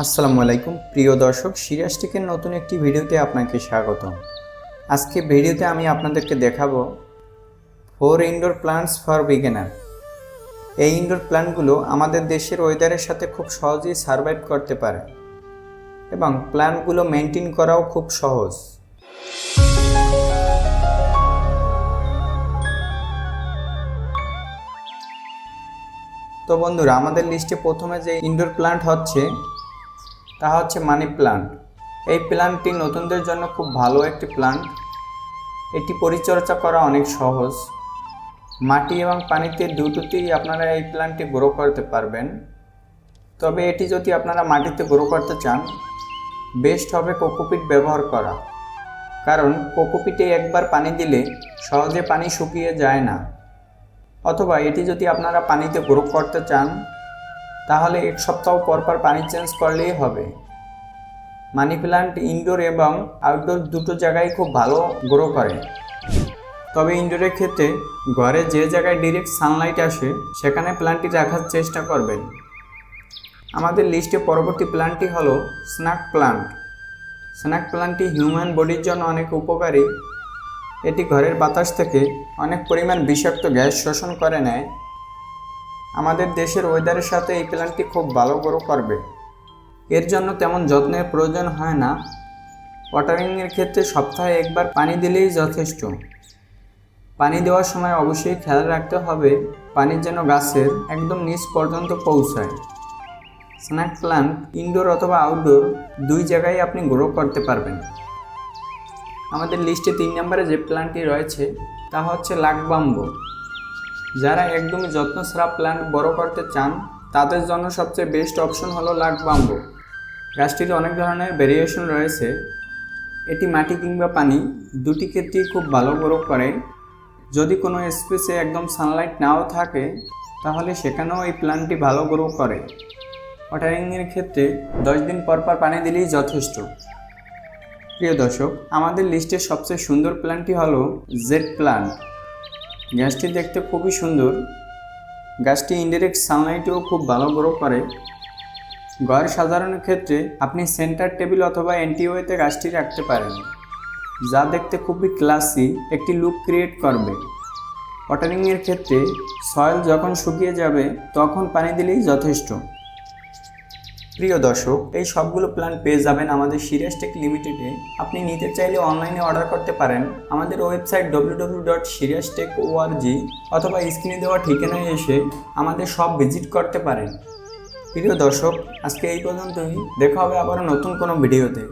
আসসালামু আলাইকুম। প্রিয় দর্শক সিরিয়াস টেকের নতুন একটি ভিডিওতে আপনাকে স্বাগত আজকে ভিডিওতে আমি আপনাদেরকে দেখাবো four indoor plants for beginner এই ইনডোর প্ল্যান্টগুলো আমাদের দেশের ওয়েদারের সাথে খুব সহজেই সার্ভাইভ করতে পারে এবং প্ল্যান্টগুলো মেনটেন করাও খুব সহজ। তো বন্ধুরা, আমাদের লিস্টে প্রথমে যে ইনডোর প্ল্যান্ট হচ্ছে তা হচ্ছে মানি প্ল্যান্ট এই প্ল্যান্টটি নতুনদের জন্য খুব ভালো একটি প্ল্যান্ট এটি পরিচর্যা করা অনেক সহজ। মাটি এবং পানিতে দুটোতেই আপনারা এই প্ল্যান্টটি গ্রো করতে পারবেন। তবে এটি যদি আপনারা মাটিতে গ্রো করতে চান বেস্ট হবে কোকোপিট ব্যবহার করা। কারণ কোকোপিটে একবার পানি দিলে সহজে পানি শুকিয়ে যায় না। অথবা এটি যদি আপনারা পানিতে গ্রো করতে চান তাহলে এক সপ্তাহ পর পর পানি চেঞ্জ করলেই হবে। মানি প্ল্যান্ট ইনডোর এবং আউটডোর দুটো জায়গায় খুব ভালো গ্রো করে। তবে ইনডোরের ক্ষেত্রে ঘরে যে জায়গায় ডিরেক্ট সানলাইট আসে, সেখানে প্ল্যান্টটি রাখার চেষ্টা করবেন। আমাদের লিস্টে পরবর্তী প্ল্যান্টটি হলো স্ন্যাক প্ল্যান্ট স্ন্যাক প্ল্যান্টটি হিউম্যান বডির জন্য অনেক উপকারী। এটি ঘরের বাতাস থেকে অনেক পরিমাণ বিষাক্ত গ্যাস শোষণ করে নেয়। আমাদের দেশের ওয়েদারের সাথে এই প্ল্যান্টটি খুব ভালো গ্রো করবে। এর জন্য তেমন যত্নের প্রয়োজন হয় না। ওয়াটারিংয়ের ক্ষেত্রে সপ্তাহে একবার পানি দিলেই যথেষ্ট। পানি দেওয়ার সময় অবশ্যই খেয়াল রাখতে হবে, পানি যেন গাছের একদম নিচ পর্যন্ত পৌঁছায়। স্ন্যাক প্ল্যান্ট ইনডোর অথবা আউটডোর দুই জায়গায় আপনি গ্রো করতে পারবেন। আমাদের লিস্টে তিন নম্বরে যে প্ল্যান্টটি রয়েছে, তা হচ্ছে লাকবাম্বো। যারা একদমই যত্ন ছাড়া প্ল্যান্ট বড় করতে চান, তাদের জন্য সবচেয়ে বেস্ট অপশন হলো লাকবাম্বো গাছটির অনেক ধরনের ভেরিয়েশন রয়েছে। এটি মাটি কিংবা পানি, দুটি ক্ষেত্রেই খুব ভালো গ্রো করে। যদি কোনো স্পেসে একদম সানলাইট নাও থাকে, তাহলে সেখানেও এই প্ল্যান্টটি ভালো গ্রো করে। ওয়াটারিংয়ের ক্ষেত্রে দশ দিন পর পর পানি দিলেই যথেষ্ট। প্রিয় দর্শক, আমাদের লিস্টের সবচেয়ে সুন্দর প্ল্যান্টটি হলো জেড প্ল্যান্ট গাছটি দেখতে খুবই সুন্দর। গাছটি ইনডাইরেক্ট সানলাইটেও খুব ভালো গ্রো করে। ঘর সাজানোর ক্ষেত্রে আপনি সেন্টার টেবিল অথবা এনটিওতে গাছটি রাখতে পারেন, যা দেখতে খুবই ক্লাসি একটি লুক ক্রিয়েট করবে। ওয়াটারিংয়ের ক্ষেত্রে সয়েল যখন শুকিয়ে যাবে, তখন পানি দিলেই যথেষ্ট। প্রিয় দর্শক, এই সবগুলো প্ল্যান পেয়ে যাবেন আমাদের সিরিয়াস টেক লিমিটেডে আপনি নিতে চাইলে অনলাইনে অর্ডার করতে পারেন। আমাদের website W W dot serious tech O R G অথবা স্ক্রিনে দেওয়া ঠিকানায় এসে আমাদের সব ভিজিট করতে পারেন। প্রিয় দর্শক, আজকে এই পর্যন্তই। দেখা হবে আবার নতুন কোনো ভিডিওতে